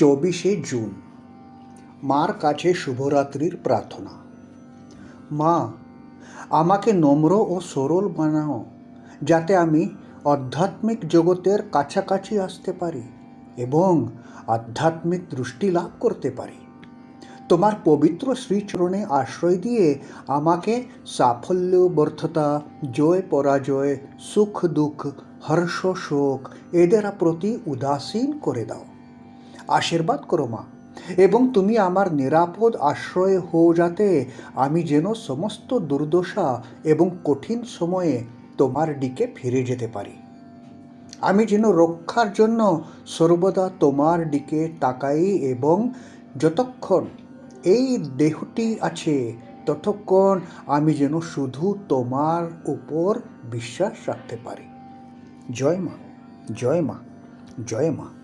চব্বিশে জুন, মার কাছে শুভরাত্রির প্রার্থনা। মা, আমাকে নম্র ও সরল বানাও, যাতে আমি আধ্যাত্মিক জগতের কাছাকাছি আসতে পারি এবং আধ্যাত্মিক দৃষ্টি লাভ করতে পারি। তোমার পবিত্র শ্রীচরণে আশ্রয় দিয়ে আমাকে সাফল্য ব্যর্থতা জয় পরাজয়, সুখ দুঃখ, হর্ষ শোক, এদের প্রতি উদাসীন করে দাও। আশীর্বাদ করো মা। এবং তুমি আমার নিরাপদ আশ্রয় হও যাতে আমি যেন সমস্ত দুর্দশা এবং কঠিন সময়ে তোমার দিকে ফিরে যেতে পারি। আমি যেন রক্ষার জন্য সর্বদা তোমার দিকে তাকাই এবং যতক্ষণ এই দেহটি আছে, ততক্ষণ আমি যেন শুধু তোমার উপর বিশ্বাস রাখতে পারি। জয় মা জয় মা জয় মা।